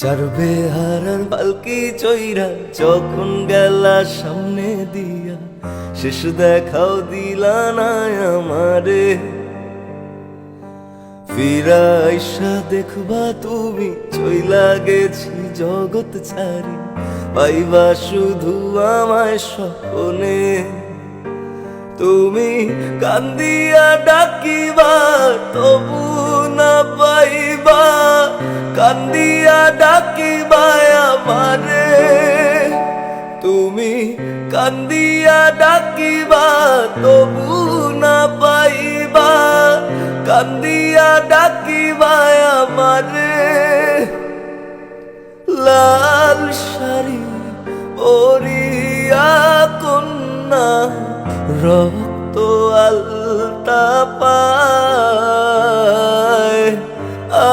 চারবে হারার পালকি চইরা যখন গেলা সামনে দিয়া, শেষ দেখাও দিলা না আমারে। ফিরা আইসা দেখবা তুমি, চইলা গেছি জগৎ ছাড়ি, পাইবা শুধু আমায় স্বপ্নে। তুমি কান্দিয়া ডাকিবা, তবু না পাইবা, কান্দিয়া তুমি কান্দিয়া ডাকিবা, তবু না পাইবা। কান্দিয়া ডাকিবা আমারে। লাল শাড়ি পরিয়া কন্যা, রক্ত আলতা পায়।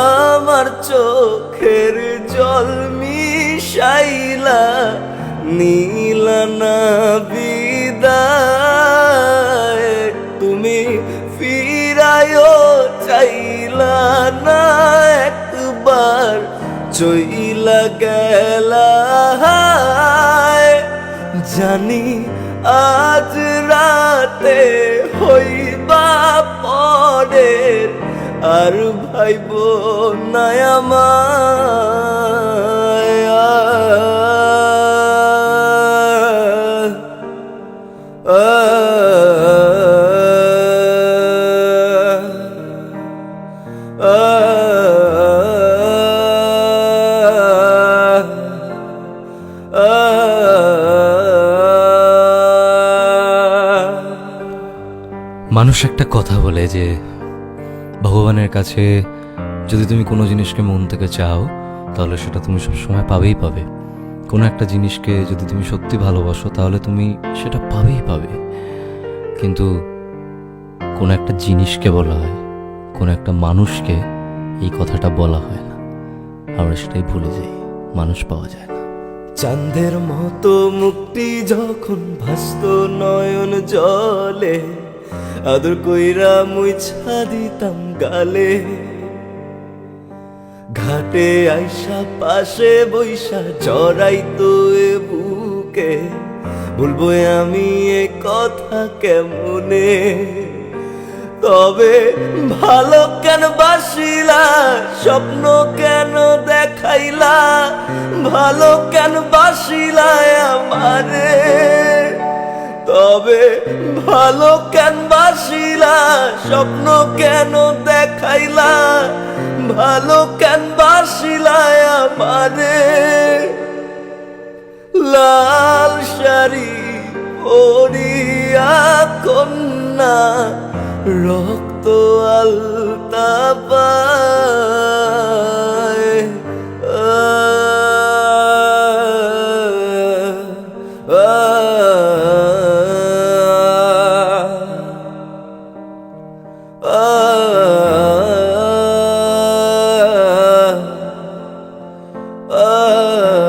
আমার চোখের জল মিশাইলা নীলানা বিদায় তুমি ফিরায়ও চাইলা না একবার, চইলা গেলা জানি আজ রাতে হইবা পরের, আর ভাইব মানুষ একটা কথা বলে যে, ভগবানের কাছে যদি তুমি কোনো জিনিসকে মন থেকে চাও, তাহলে সেটা তুমি সবসময় পাবেই পাবে। কোনো একটা জিনিসকে যদি তুমি সত্যি ভালোবাসো, তাহলে তুমি সেটা পাবেই পাবে। কিন্তু কোনো একটা জিনিসকে বলা হয়, কোনো একটা মানুষকে এই কথাটা বলা হয় না। আমরা সেটাই ভুলে যাই, মানুষ পাওয়া যায় না। চাঁদের মতো মুক্তি যখন ভাস্ত নয়ন জলে, আদর কইরা মুইছা দিতাম গালে। ঘাটে আইসা, পাশে বৈশা জড়াইতো এ বুকে। বলব, আমি এ কথা কেমনে? তবে ভালো কেন বাসিলা, স্বপ্ন কেন দেখাইলা? ভালো কেন বাসিলা আমারে? তবে ভালো কেন বাসিলা, স্বপ্ন কেন দেখাইলা? ভালো কেন নারী পড়িয়া কন্যা রক্ত আলতা পায় Oh